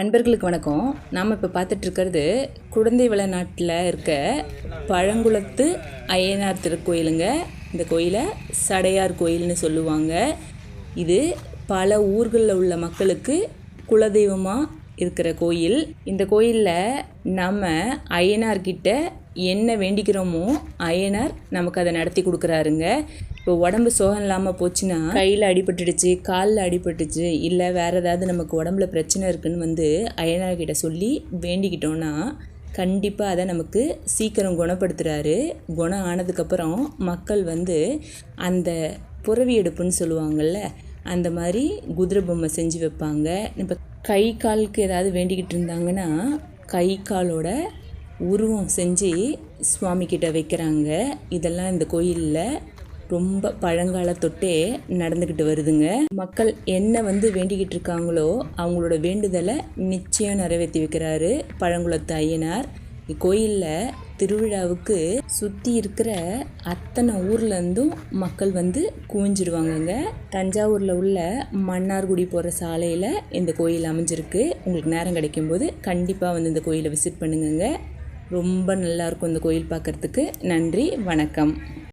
அன்பர்களுக்கு வணக்கம். நாம் இப்போ பார்த்துட்ருக்கிறது குழந்தை நாட்டில் இருக்க பழங்குளத்து அய்யனார் திருக்கோயிலுங்க. இந்த கோயிலை சடையார் கோயில்னு சொல்லுவாங்க. இது பல ஊர்களில் உள்ள மக்களுக்கு குலதெய்வமாக இருக்கிற கோயில். இந்த கோயிலில் நம்ம அய்யனார்கிட்ட என்ன வேண்டிக்கிறோமோ ஐயனார் நமக்கு அதை நடத்தி கொடுக்குறாருங்க. இப்போ உடம்பு சோகம் இல்லாமல் போச்சுன்னா கையில் அடிபட்டுடுச்சு காலில் அடிபட்டுச்சு இல்லை வேறு ஏதாவது நமக்கு உடம்புல பிரச்சனை இருக்குன்னு வந்து ஐயனார்கிட்ட சொல்லி வேண்டிக்கிட்டோன்னா கண்டிப்பாக அதை நமக்கு சீக்கிரம் குணப்படுத்துகிறாரு குணம் ஆனதுக்கப்புறம் மக்கள் வந்து அந்த புறவி எடுப்புன்னு சொல்லுவாங்கள்ல அந்த மாதிரி குதிரை பொம்மை செஞ்சு வைப்பாங்க. இப்போ கை காலுக்கு ஏதாவது வேண்டிக்கிட்டு இருந்தாங்கன்னா கை காலோட உருவம் செஞ்சு சுவாமிக்கிட்ட வைக்கிறாங்க. இதெல்லாம் இந்த கோயிலில் ரொம்ப பழங்கால தொட்டே நடந்துக்கிட்டு வருதுங்க. மக்கள் என்ன வந்து வேண்டிக்கிட்டு இருக்காங்களோ அவங்களோட வேண்டுதலை நிச்சயம் நிறைவேற்றி வைக்கிறாரு பழங்குளத்து ஐயனார். இக்கோயிலில் திருவிழாவுக்கு சுற்றி இருக்கிற அத்தனை ஊர்லேருந்தும் மக்கள் வந்து குவிஞ்சிருவாங்கங்க. தஞ்சாவூரில் உள்ள மன்னார்குடி போகிற சாலையில் இந்த கோயில் அமைஞ்சிருக்கு. உங்களுக்கு நேரம் கிடைக்கும்போது கண்டிப்பாக வந்து இந்த கோயிலை விசிட் பண்ணுங்கங்க. ரொம்ப நல்லாயிருக்கும் இந்த கோயில் பார்க்குறதுக்கு. நன்றி வணக்கம்.